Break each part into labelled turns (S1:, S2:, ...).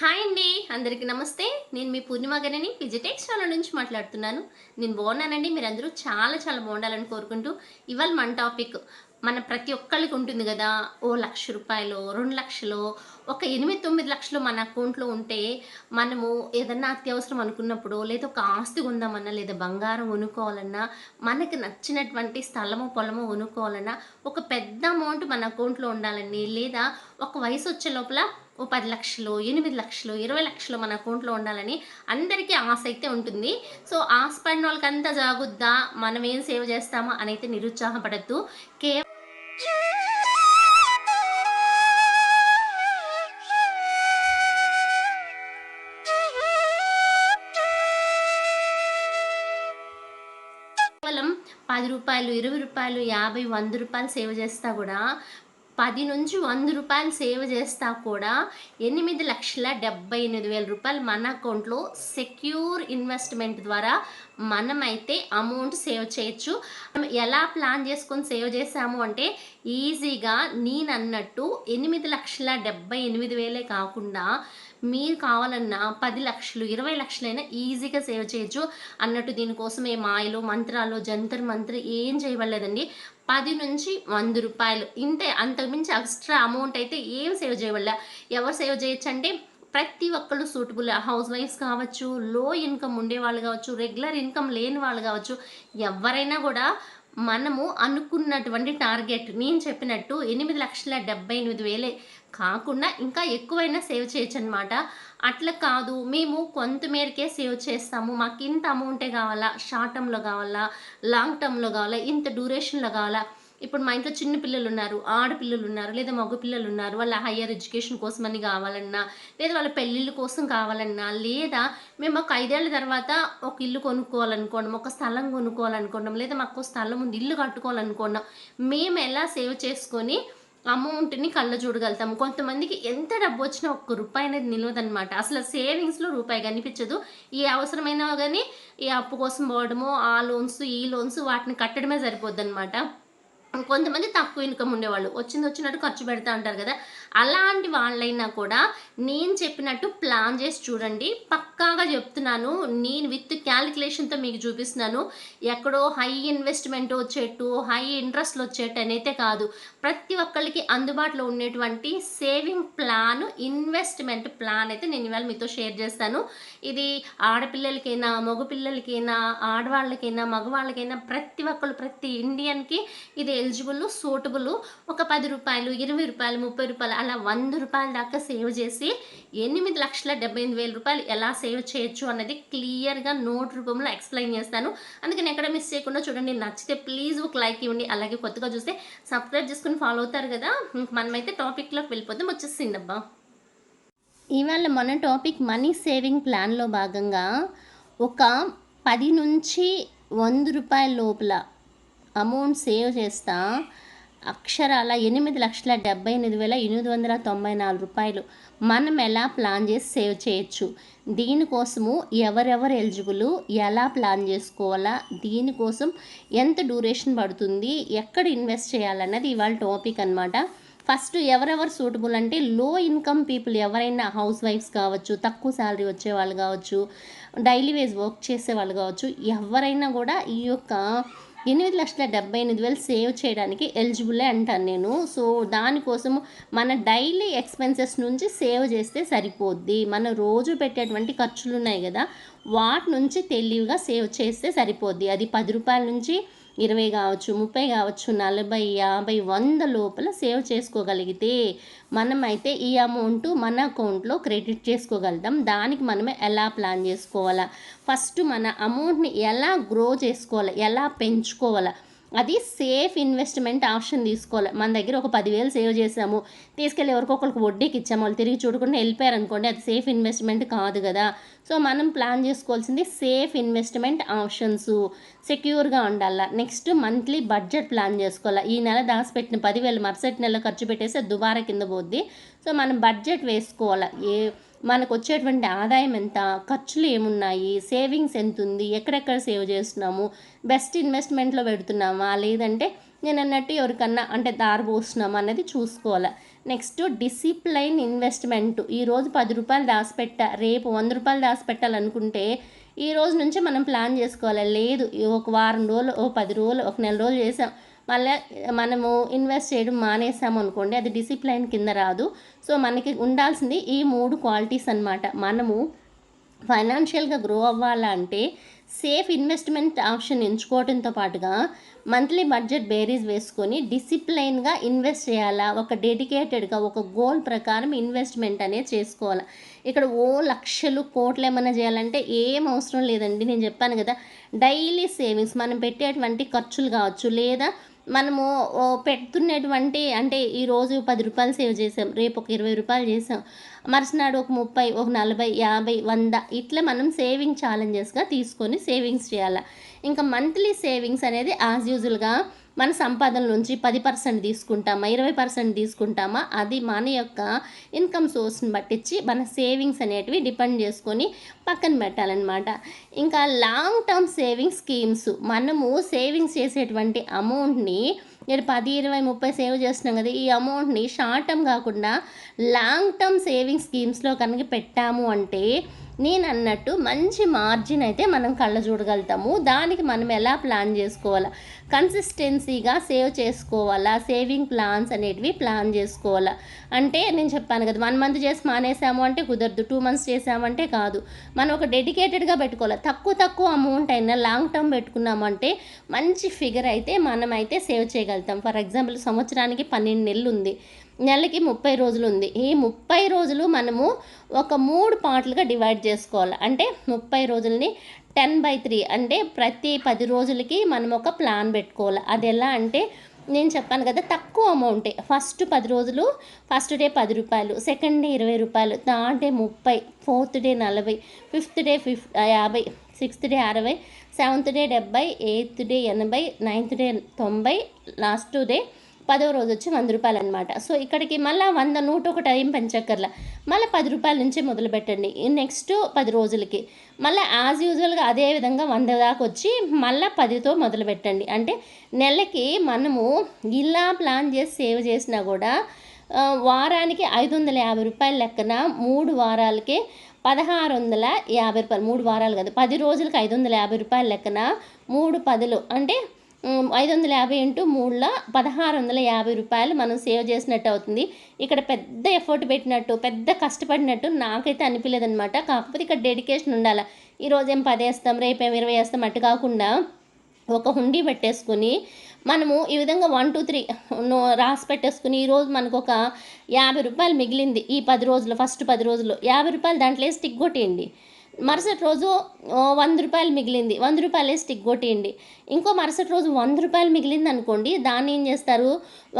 S1: Hi అండి అందరికీ నమస్తే. నేను మీ పూర్ణిమ గారిని ఫిజిటెక్స్ ఛానల్ నుంచి మాట్లాడుతున్నాను. నేను బాగున్నానండి మీరందరూ చాలా చాలా బాగుండాలని కోరుకుంటూ ఇవాళ మన టాపిక్ మన ప్రతి ఒక్కరికి ఉంటుంది కదా ఓ లక్ష రూపాయలు రెండు లక్షలు ఒక ఎనిమిది తొమ్మిది లక్షలు మన అకౌంట్లో ఉంటే మనము ఏదన్నా అత్యవసరం అనుకున్నప్పుడు లేదా ఒక ఆస్తి కొందామన్నా లేదా బంగారం కొనుక్కోవాలన్నా మనకి నచ్చినటువంటి స్థలము పొలము కొనుక్కోవాలన్నా ఒక పెద్ద అమౌంట్ మన అకౌంట్లో ఉండాలండి. లేదా ఒక వయసు వచ్చే లోపల ఓ పది లక్షలు ఎనిమిది లక్షలు ఇరవై లక్షలు మన అకౌంట్లో ఉండాలని అందరికీ ఆశ అయితే ఉంటుంది. సో ఆశ పడిన వాళ్ళకి అంతా జాగుద్దా మనం ఏం సేవ్ చేస్తామో? అని అయితే నిరుత్సాహపడద్దు. కే కేవలం పది రూపాయలు ఇరవై రూపాయలు యాభై వంద రూపాయలు సేవ్ చేస్తా కూడా పది నుంచి వంద రూపాయలు సేవ్ చేస్తా కూడా ఎనిమిది లక్షల డెబ్బై ఎనిమిది వేల రూపాయలు మన అకౌంట్లో సెక్యూర్ ఇన్వెస్ట్మెంట్ ద్వారా మనమైతే అమౌంట్ సేవ్ చేయొచ్చు. ఎలా ప్లాన్ చేసుకొని సేవ్ చేసాము అంటే ఈజీగా నేను అన్నట్టు ఎనిమిది లక్షల డెబ్బై ఎనిమిది వేలే కాకుండా మీరు కావాలన్నా పది లక్షలు ఇరవై లక్షలైనా ఈజీగా సేవ్ చేయొచ్చు అన్నట్టు దీనికోసం ఏ మాయలు మంత్రాలు జంతర్ మంత్ర ఏం చేయబడలేదండి. పది నుంచి వంద రూపాయలు. ఇంతే అంతకుమించి ఎక్స్ట్రా అమౌంట్ అయితే ఏం సేవ్ చేయవల్ల ఎవరు సేవ్ చేయొచ్చు అంటే ప్రతి ఒక్కళ్ళు సూటబుల్ హౌస్ వైఫ్స్ కావచ్చు లో ఇన్కమ్ ఉండే వాళ్ళు కావచ్చు రెగ్యులర్ ఇన్కమ్ లేని వాళ్ళు కావచ్చు ఎవరైనా కూడా మనము అనుకున్నటువంటి టార్గెట్ నేను చెప్పినట్టు ఎనిమిది లక్షల డెబ్బై ఎనిమిది వేలే కాకుండా ఇంకా ఎక్కువైనా సేవ్ చేయొచ్చు అనమాట అట్లా కాదు మేము కొంతమేరకే సేవ్ చేస్తాము. మాకు ఇంత అమౌంటే కావాలా? షార్ట్ టర్మ్లో కావాలా? లాంగ్ టర్మ్లో కావాలా? ఇంత డ్యూరేషన్లో కావాలా? ఇప్పుడు మా ఇంట్లో చిన్న పిల్లలు ఉన్నారు ఆడపిల్లలు ఉన్నారు లేదా మగ పిల్లలు ఉన్నారు వాళ్ళ హయ్యర్ ఎడ్యుకేషన్ కోసం అని కావాలన్నా లేదా వాళ్ళ పెళ్ళిళ్ళ కోసం కావాలన్నా లేదా మేము ఒక ఐదేళ్ళ తర్వాత ఒక ఇల్లు కొనుక్కోవాలనుకోవడం ఒక స్థలం కొనుక్కోవాలనుకోవడం లేదా మాకు స్థలం ఉంది ఇల్లు కట్టుకోవాలనుకోవడం మేము ఎలా సేవ్ చేసుకొని అమౌంట్ని కళ్ళ చూడగలుగుతాము. కొంతమందికి ఎంత డబ్బు వచ్చినా ఒక్క రూపాయి అనేది నిలవదనమాట అసలు సేవింగ్స్లో రూపాయి కనిపించదు. ఏ అవసరమైనా కానీ ఈ అప్పు కోసం పోవడము ఆ లోన్స్ ఈ లోన్స్ వాటిని కట్టడమే సరిపోద్ది అనమాట కొంతమంది తక్కువ ఇన్కమ్ ఉండేవాళ్ళు. వచ్చింది వచ్చినట్టు ఖర్చు పెడతా ఉంటారు కదా. అలాంటి వాళ్ళైనా కూడా నేను చెప్పినట్టు ప్లాన్ చేసి చూడండి. పక్కాగా చెప్తున్నాను. నేను విత్ క్యాలిక్యులేషన్తో మీకు చూపిస్తున్నాను. ఎక్కడో హై ఇన్వెస్ట్మెంట్ వచ్చేట్టు హై ఇంట్రెస్ట్లు వచ్చేట్టు అనైతే కాదు. ప్రతి ఒక్కరికి అందుబాటులో ఉండేటువంటి సేవింగ్ ప్లాన్ ఇన్వెస్ట్మెంట్ ప్లాన్ అయితే నేను ఇవాళ మీతో షేర్ చేస్తాను. ఇది ఆడపిల్లలకైనా మగపిల్లలకైనా ఆడవాళ్ళకైనా మగవాళ్ళకైనా ప్రతి ఒక్కళ్ళు ప్రతి ఇండియన్కి ఇది ఎలిజిబుల్ సూటబుల్ ఒక పది రూపాయలు ఇరవై రూపాయలు ముప్పై రూపాయలు అలా వంద రూపాయల దాకా సేవ్ చేసి ఎనిమిది లక్షల డెబ్బై ఎనిమిది వేల రూపాయలు ఎలా సేవ్ చేయొచ్చు అన్నది క్లియర్గా నోట్ రూపంలో ఎక్స్ప్లెయిన్ చేస్తాను. అందుకని ఎక్కడ మిస్ చేయకుండా చూడండి. నచ్చితే ప్లీజ్ ఒక లైక్ ఇవ్వండి. అలాగే కొత్తగా చూస్తే సబ్స్క్రైబ్ చేసుకుని ఫాలో అవుతారు కదా. మనమైతే టాపిక్లోకి వెళ్ళిపోతాం వచ్చేసింది అబ్బా. ఇవాళ మన టాపిక్ మనీ సేవింగ్ ప్లాన్లో భాగంగా ఒక పది నుంచి వంద రూపాయల లోపల అమౌంట్ సేవ్ చేస్తా. అక్షరాల ఎనిమిది లక్షల డెబ్బై ఎనిమిది వేల ఎనిమిది వందల తొంభై నాలుగు రూపాయలు మనం ఎలా ప్లాన్ చేసి సేవ్ చేయొచ్చు? దీనికోసము ఎవరెవరు ఎలిజిబుల్? ఎలా ప్లాన్ చేసుకోవాలా? దీనికోసం ఎంత డ్యూరేషన్ పడుతుంది? ఎక్కడ ఇన్వెస్ట్ చేయాలన్నది ఇవాళ టాపిక్ అనమాట ఫస్ట్ ఎవరెవరు సూటబుల్ అంటే లో ఇన్కమ్ పీపుల్ ఎవరైనా హౌస్ వైఫ్స్ కావచ్చు తక్కువ శాలరీ వచ్చే వాళ్ళు కావచ్చు డైలీ వేజ్ వర్క్ చేసే వాళ్ళు కావచ్చు ఎవరైనా కూడా ఈ యొక్క ఎనిమిది లక్షల డెబ్బై ఎనిమిది వేలు సేవ్ చేయడానికి ఎలిజిబులే అంటాను నేను. సో దానికోసము మన డైలీ ఎక్స్పెన్సెస్ నుంచి సేవ్ చేస్తే సరిపోద్ది. మన రోజు పెట్టేటువంటి ఖర్చులు ఉన్నాయి కదా వాటి నుంచి తెలివిగా సేవ్ చేస్తే సరిపోద్ది. అది పది రూపాయల నుంచి ఇరవై కావచ్చు ముప్పై కావచ్చు నలభై యాభై వంద లోపల సేవ్ చేసుకోగలిగితే మనమైతే ఈ అమౌంట్ మన అకౌంట్లో క్రెడిట్ చేసుకోగలుగుతాం. దానికి మనమే ఎలా ప్లాన్ చేసుకోవాలా? ఫస్ట్ మన అమౌంట్ని ఎలా గ్రో చేసుకోవాలి? ఎలా పెంచుకోవాలా? అది సేఫ్ ఇన్వెస్ట్మెంట్ ఆప్షన్ తీసుకోవాలి. మన దగ్గర ఒక పదివేలు సేవ్ చేసాము. తీసుకెళ్ళి ఎవరికొకరికి వడ్డీకి ఇచ్చాము. వాళ్ళు తిరిగి చూడకుండా వెళ్ళిపోయారు అనుకోండి అది సేఫ్ ఇన్వెస్ట్మెంట్ కాదు కదా. సో మనం ప్లాన్ చేసుకోవాల్సింది సేఫ్ ఇన్వెస్ట్మెంట్ ఆప్షన్స్ సెక్యూర్గా ఉండాలా. నెక్స్ట్ మంత్లీ బడ్జెట్ ప్లాన్ చేసుకోవాలి. ఈ నెల దాచిపెట్టిన పదివేలు మరుసటి నెల ఖర్చు పెట్టేస్తే దుబారా కింద పోద్ది. సో మనం బడ్జెట్ వేసుకోవాలి. ఏ మనకు వచ్చేటువంటి ఆదాయం ఎంత? ఖర్చులు ఏమున్నాయి? సేవింగ్స్ ఎంత ఉంది ఎక్కడెక్కడ సేవ్ చేస్తున్నాము? బెస్ట్ ఇన్వెస్ట్మెంట్లో పెడుతున్నామా? లేదంటే నేను అన్నట్టు ఎవరికన్నా అంటే దారి పోస్తున్నామా అనేది చూసుకోవాలి. Next discipline investment. ఈరోజు పది రూపాయలు దాచిపెట్ట రేపు వంద రూపాయలు దాచిపెట్టాలనుకుంటే ఈ రోజు నుంచి మనం ప్లాన్ చేసుకోవాలి? లేదు ఒక వారం రోజులు ఓ పది రోజులు ఒక నెల రోజులు చేసాం. మళ్ళీ మనము ఇన్వెస్ట్ చేయడం మానేసాము అనుకోండి అది డిసిప్లైన్ కింద రాదు. సో మనకి ఉండాల్సింది ఈ మూడు క్వాలిటీస్ అన్నమాట. మనము ఫైనాన్షియల్గా గ్రో అవ్వాలంటే సేఫ్ ఇన్వెస్ట్మెంట్ ఆప్షన్ ఎంచుకోవడంతో పాటుగా మంత్లీ బడ్జెట్ బేరీస్ వేసుకొని డిసిప్లైన్గా ఇన్వెస్ట్ చేయాలా? ఒక డెడికేటెడ్గా ఒక గోల్ ప్రకారం ఇన్వెస్ట్మెంట్ అనేది చేసుకోవాలి? ఇక్కడ ఓ లక్షలు కోట్లు ఏమైనా చేయాలంటే ఏం అవసరం లేదండి. నేను చెప్పాను కదా డైలీ సేవింగ్స్ మనం పెట్టేటువంటి ఖర్చులు కావచ్చు లేదా మనము పెడుతున్నటువంటి అంటే ఈరోజు పది రూపాయలు సేవ్ చేసాం రేపు ఒక ఇరవై రూపాయలు చేసాం మరుసనాడు ఒక ముప్పై ఒక నలభై యాభై వంద ఇట్లా మనం సేవింగ్ ఛాలెంజెస్గా తీసుకొని సేవింగ్స్ చేయాలి. ఇంకా మంత్లీ సేవింగ్స్ అనేది యాజ్ యూజువల్గా మన సంపాదన నుంచి పది పర్సెంట్ తీసుకుంటామా ఇరవై పర్సెంట్ తీసుకుంటామా అది మన యొక్క ఇన్కమ్ సోర్స్ని బట్టించి మన సేవింగ్స్ అనేటివి డిపెండ్ చేసుకొని పక్కన పెట్టాలన్నమాట. ఇంకా లాంగ్ టర్మ్ సేవింగ్స్ స్కీమ్స్ మనము సేవింగ్స్ చేసేటువంటి అమౌంట్ని నేను పది ఇరవై ముప్పై సేవ్ చేస్తున్నాం కదా ఈ అమౌంట్ని షార్ట్ టర్మ్ కాకుండా లాంగ్ టర్మ్ సేవింగ్ స్కీమ్స్లో కనుక పెట్టాము అంటే నేను అన్నట్టు మంచి మార్జిన్ అయితే మనం కళ్ళ చూడగలుగుతాము. దానికి మనం ఎలా ప్లాన్ చేసుకోవాలా? కన్సిస్టెన్సీగా సేవ్ చేసుకోవాలా? సేవింగ్ ప్లాన్స్ అనేటివి ప్లాన్ చేసుకోవాలా? అంటే నేను చెప్పాను కదా వన్ మంత్ చేసి మానేసాము అంటే కుదరదు టూ మంత్స్ చేసామంటే కాదు. మనం ఒక డెడికేటెడ్గా పెట్టుకోవాలి? తక్కువ తక్కువ అమౌంట్ అయినా లాంగ్ టర్మ్ పెట్టుకున్నామంటే మంచి ఫిగర్ అయితే మనం అయితే సేవ్ చేయగలుగుతాం. ఫర్ ఎగ్జాంపుల్ సంవత్సరానికి పన్నెండు నెలలు ఉంది నెలకి ముప్పై రోజులు ఉంది ఈ ముప్పై రోజులు మనము ఒక మూడు పార్ట్లుగా డివైడ్ చేసుకోవాలి. అంటే ముప్పై రోజులని టెన్ బై త్రీ అంటే ప్రతి పది రోజులకి మనం ఒక ప్లాన్ పెట్టుకోవాలి. అది ఎలా అంటే నేను చెప్పాను కదా తక్కువ అమౌంటే. ఫస్ట్ పది రోజులు ఫస్ట్ డే పది రూపాయలు సెకండ్ డే ఇరవై రూపాయలు థర్డ్ డే ముప్పై ఫోర్త్ డే నలభై ఫిఫ్త్ డే ఫిఫ్ యాభై సిక్స్త్ డే అరవై సెవెంత్ డే డెబ్బై ఎయిత్ డే ఎనభై నైన్త్ డే తొంభై లాస్ట్ డే పదవ రోజు వచ్చి వంద రూపాయలు అనమాట సో ఇక్కడికి మళ్ళీ వంద నూట ఒక టైం పెంచక్కర్లా. మళ్ళీ పది రూపాయల నుంచి మొదలు పెట్టండి. నెక్స్ట్ పది రోజులకి. మళ్ళీ యాజ్ యూజువల్గా అదే విధంగా వంద దాకా వచ్చి మళ్ళీ పదితో మొదలు పెట్టండి. అంటే నెలకి మనము ఇలా ప్లాన్ చేసి సేవ్ చేసినా కూడా వారానికి ఐదు వందల యాభై రూపాయల లెక్కన మూడు వారాలకి పదహారు వందల యాభై రూపాయలు. మూడు వారాలు కదా పది రోజులకి ఐదు వందల యాభై రూపాయల లెక్కన మూడు పదులు. అంటే ఐదు వందల యాభై ఇంటూ మూడులో పదహారు వందల యాభై రూపాయలు మనం సేవ్ చేసినట్టు అవుతుంది. ఇక్కడ పెద్ద ఎఫర్ట్ పెట్టినట్టు పెద్ద కష్టపడినట్టు నాకైతే అనిపించలేదనమాట కాకపోతే ఇక్కడ డెడికేషన్ ఉండాలి. ఈరోజు ఏం పది వేస్తాం రేపేం ఇరవై వేస్తాం అట్టు కాకుండా ఒక హుండీ పెట్టేసుకుని మనము ఈ విధంగా వన్ టూ త్రీ రాసి పెట్టేసుకుని ఈరోజు మనకు ఒక యాభై రూపాయలు మిగిలింది ఈ పది రోజులు ఫస్ట్ పది రోజులు యాభై రూపాయలు దాంట్లో వేసి టిక్ కొట్టేయండి మరుసటి రోజు వంద రూపాయలు మిగిలింది. వంద రూపాయలే స్టిక్ కొట్టేయండి ఇంకో మరుసటి రోజు వంద రూపాయలు మిగిలింది అనుకోండి దాన్ని ఏం చేస్తారు?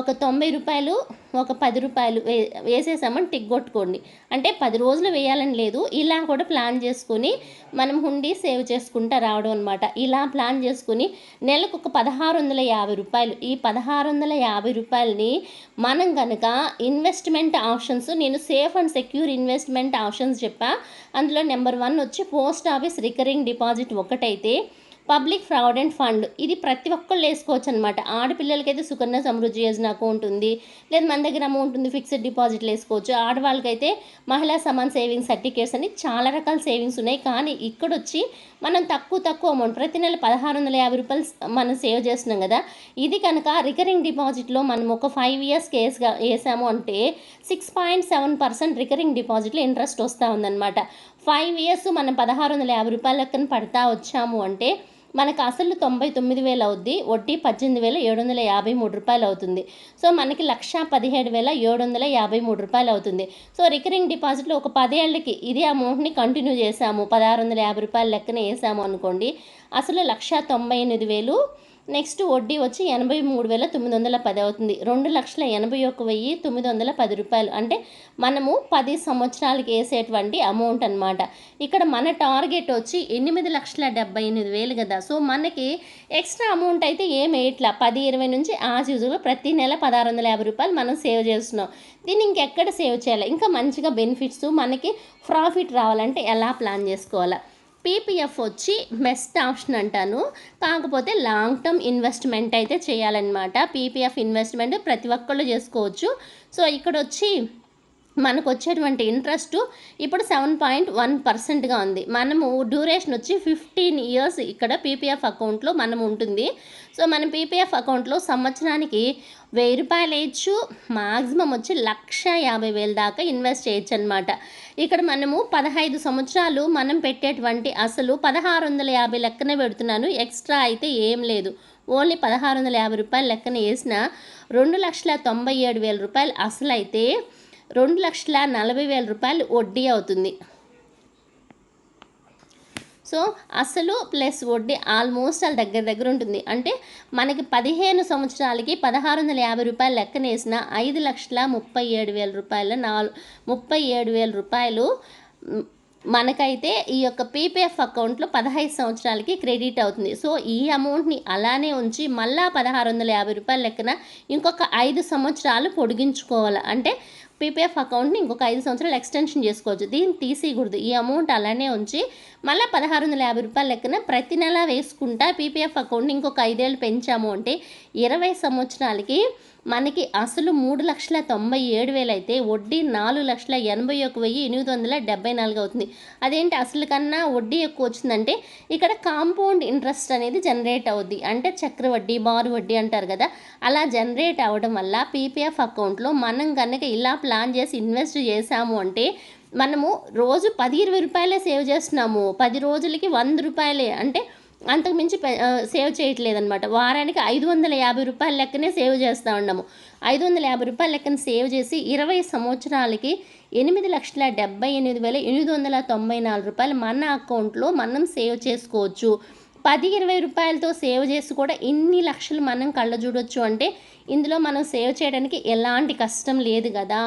S1: ఒక తొంభై రూపాయలు ఒక పది రూపాయలు వే వేసేసామని టిక్ కొట్టుకోండి. అంటే పది రోజులు వేయాలని లేదు ఇలా కూడా ప్లాన్ చేసుకొని మనం హుండీ సేవ్ చేసుకుంటా రావడం అనమాట ఇలా ప్లాన్ చేసుకుని నెలకు ఒక పదహారు వందల యాభై రూపాయలు. ఈ పదహారు వందల యాభై రూపాయలని మనం కనుక ఇన్వెస్ట్మెంట్ ఆప్షన్స్ నేను safe and secure investment options చెప్పా అందులో నెంబర్ వన్ వచ్చి పోస్ట్ ఆఫీస్ రికరింగ్ డిపాజిట్ ఒకటైతే పబ్లిక్ ప్రావిడెంట్ ఫండ్. ఇది ప్రతి ఒక్కళ్ళు వేసుకోవచ్చు అనమాట ఆడపిల్లలకైతే సుకన్య సమృద్ధి యోజన అకౌంట్ ఉంది. లేదా మన దగ్గర అమౌంట్ ఉంది ఫిక్స్డ్ డిపాజిట్లు వేసుకోవచ్చు. ఆడవాళ్ళకైతే మహిళా సమాన్ సేవింగ్స్ సర్టిఫికేట్స్ అని చాలా రకాల సేవింగ్స్ ఉన్నాయి. కానీ ఇక్కడ వచ్చి మనం తక్కువ తక్కువ అమౌంట్ ప్రతి నెల పదహారు వందల యాభై రూపాయలు మనం సేవ్ చేస్తున్నాం కదా. ఇది కనుక రికరింగ్ డిపాజిట్లో మనం ఒక ఫైవ్ ఇయర్స్ కేసుగా వేసాము అంటే six point seven percent recurring డిపాజిట్లో ఇంట్రెస్ట్ వస్తూ ఉందన్నమాట. ఫైవ్ ఇయర్స్ మనం పదహారు వందల యాభై రూపాయల లెక్కన పడతా వచ్చాము అంటే మనకు అసలు తొంభై తొమ్మిది వేలు అవుద్ది వడ్డీ పద్దెనిమిది వేల ఏడు వందల యాభై మూడు రూపాయలు అవుతుంది. సో మనకి లక్ష పదిహేడు వేల ఏడు వందల యాభై మూడు రూపాయలు అవుతుంది. సో రికరింగ్ డిపాజిట్లో ఒక పదేళ్ళకి ఇదే అమౌంట్ని కంటిన్యూ చేసాము పదహారు వందల యాభై రూపాయల లెక్కన వేసాము అనుకోండి. అసలు లక్ష తొంభై ఎనిమిది వేలు నెక్స్ట్ వడ్డీ వచ్చి ఎనభై మూడు వేల తొమ్మిది వందల పది అవుతుంది. రెండు లక్షల ఎనభై ఒక్క వెయ్యి తొమ్మిది వందల పది రూపాయలు. అంటే మనము పది సంవత్సరాలకి వేసేటువంటి అమౌంట్ అన్నమాట. ఇక్కడ మన టార్గెట్ వచ్చి ఎనిమిది లక్షల డెబ్బై ఎనిమిది వేలు కదా. సో మనకి ఎక్స్ట్రా అమౌంట్ అయితే ఏం వేయట్లా. పది ఇరవై నుంచి ఆజ్ యూజువల్ ప్రతి నెల పదహారు వందల యాభై రూపాయలు మనం సేవ్ చేస్తున్నాం. దీన్ని ఇంకెక్కడ సేవ్ చేయాలి? ఇంకా మంచిగా బెనిఫిట్స్ మనకి ప్రాఫిట్ రావాలంటే ఎలా ప్లాన్ చేసుకోవాలా? పీపీఎఫ్ వచ్చి బెస్ట్ ఆప్షన్ అంటాను. కాకపోతే లాంగ్ టర్మ్ ఇన్వెస్ట్మెంట్ అయితే చేయాలన్నమాట. పీపీఎఫ్ ఇన్వెస్ట్మెంట్ ప్రతి ఒక్కళ్ళు చేసుకోవచ్చు. సో ఇక్కడ వచ్చి మనకు వచ్చేటువంటి ఇంట్రెస్ట్ ఇప్పుడు సెవెన్ పాయింట్ వన్ పర్సెంట్గా ఉంది. మనము డ్యూరేషన్ వచ్చి ఫిఫ్టీన్ ఇయర్స్ ఇక్కడ పీపీఎఫ్ అకౌంట్లో మనం ఉంటుంది. సో మనం పీపీఎఫ్ అకౌంట్లో సంవత్సరానికి వెయ్యి రూపాయలు వేయచ్చు. మాక్సిమం వచ్చి లక్ష యాభై వేల దాకా ఇన్వెస్ట్ చేయొచ్చు అనమాట ఇక్కడ మనము పదహైదు సంవత్సరాలు మనం పెట్టేటువంటి అసలు పదహారు వందల యాభై లెక్కనే పెడుతున్నాను. ఎక్స్ట్రా అయితే ఏం లేదు. ఓన్లీ పదహారు వందల యాభై రూపాయల లెక్కన వేసిన రెండు లక్షల తొంభై ఏడు వేల రూపాయలు అసలు అయితే రెండు లక్షల నలభై వేల రూపాయలు వడ్డీ అవుతుంది. సో అసలు ప్లస్ వడ్డీ ఆల్మోస్ట్ వాళ్ళ దగ్గర దగ్గర ఉంటుంది. అంటే మనకి పదిహేను సంవత్సరాలకి పదహారు వందల యాభై రూపాయలు లెక్కనేసిన ఐదు లక్షల ముప్పై ఏడు వేల రూపాయల నాలుగు ముప్పై ఏడు వేల రూపాయలు మనకైతే ఈ యొక్క పీపీఎఫ్ అకౌంట్లో పదహైదు సంవత్సరాలకి క్రెడిట్ అవుతుంది. సో ఈ అమౌంట్ని అలానే ఉంచి మళ్ళా పదహారు వందల యాభై రూపాయల లెక్కన ఇంకొక ఐదు సంవత్సరాలు పొడిగించుకోవాలి. అంటే పీపీఎఫ్ అకౌంట్ని ఇంకొక ఐదు సంవత్సరాలు ఎక్స్టెన్షన్ చేసుకోవచ్చు. దీన్ని తీసేయకూడదు. ఈ అమౌంట్ అలానే ఉంచి మళ్ళీ పదహారు వందల యాభై రూపాయల లెక్కన ప్రతి నెల వేసుకుంటా పీపీఎఫ్ అకౌంట్ని ఇంకొక ఐదేళ్ళు పెంచాము అంటే ఇరవై సంవత్సరాలకి మనకి అసలు మూడు లక్షల తొంభై ఏడు వేలు అయితే వడ్డీ నాలుగు లక్షల ఎనభై ఒక వెయ్యి ఎనిమిది వందల డెబ్బై నాలుగు అవుతుంది. అదేంటి అసలు కన్నా వడ్డీ ఎక్కువ వచ్చిందంటే ఇక్కడ కాంపౌండ్ ఇంట్రెస్ట్ అనేది జనరేట్ అవుద్ది. అంటే చక్ర వడ్డీ బారు వడ్డీ అంటారు కదా అలా జనరేట్ అవ్వడం వల్ల పీపీఎఫ్ అకౌంట్లో మనం కనుక ఇలా ప్లాన్ చేసి ఇన్వెస్ట్ చేసాము అంటే మనము రోజు పది ఇరవై రూపాయలే సేవ్ చేస్తున్నాము. పది రోజులకి వంద రూపాయలే. అంటే అంతకుమించి పె- సేవ్ చేయట్లేదనమాట వారానికి ఐదు వందల యాభై రూపాయల లెక్కనే సేవ్ చేస్తూ ఉన్నాము. ఐదు వందల యాభై రూపాయల లెక్కన సేవ్ చేసి ఇరవై సంవత్సరాలకి ఎనిమిది లక్షల డెబ్బై ఎనిమిది వేల ఎనిమిది వందల తొంభై నాలుగు రూపాయలు మన అకౌంట్లో మనం సేవ్ చేసుకోవచ్చు. పది ఇరవై రూపాయలతో సేవ్ చేసి కూడా ఇన్ని లక్షలు మనం కళ్ళ చూడొచ్చు అంటే ఇందులో మనం సేవ్ చేయడానికి ఎలాంటి కష్టం లేదు కదా.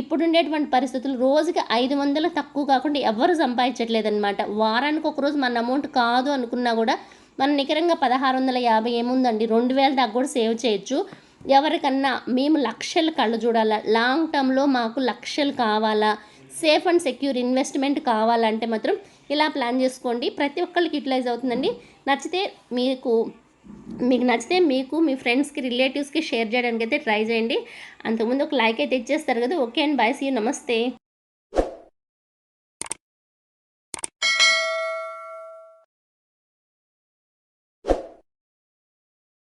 S1: ఇప్పుడుండేటువంటి పరిస్థితులు రోజుకి ఐదు వందలు తక్కువ కాకుండా ఎవరు సంపాదించట్లేదన్నమాట. వారానికి ఒక రోజు మన అమౌంట్ కాదు అనుకున్నా కూడా మనం నికరంగా పదహారు వందల యాభై ఏముందండి? రెండు వేల దాకా కూడా సేవ్ చేయొచ్చు. ఎవరికన్నా మేము లక్షలు కళ్ళు చూడాలా? లాంగ్ టర్మ్లో మాకు లక్షలు కావాలా? సేఫ్ అండ్ సెక్యూర్ ఇన్వెస్ట్మెంట్ కావాలంటే మాత్రం ఇలా ప్లాన్ చేసుకోండి. ప్రతి ఒక్కరికి యూటిలైజ్ అవుతుందండి. నచ్చితే మీకు మీకు నచ్చితే మీకు మీ ఫ్రెండ్స్కి రిలేటివ్స్కి షేర్ చేయడానికి అయితే ట్రై చేయండి. అంతకుముందు ఒక లైక్ అయితే ఇచ్చేస్తారు కదా. Okay and. బాయ్. సీ నమస్తే.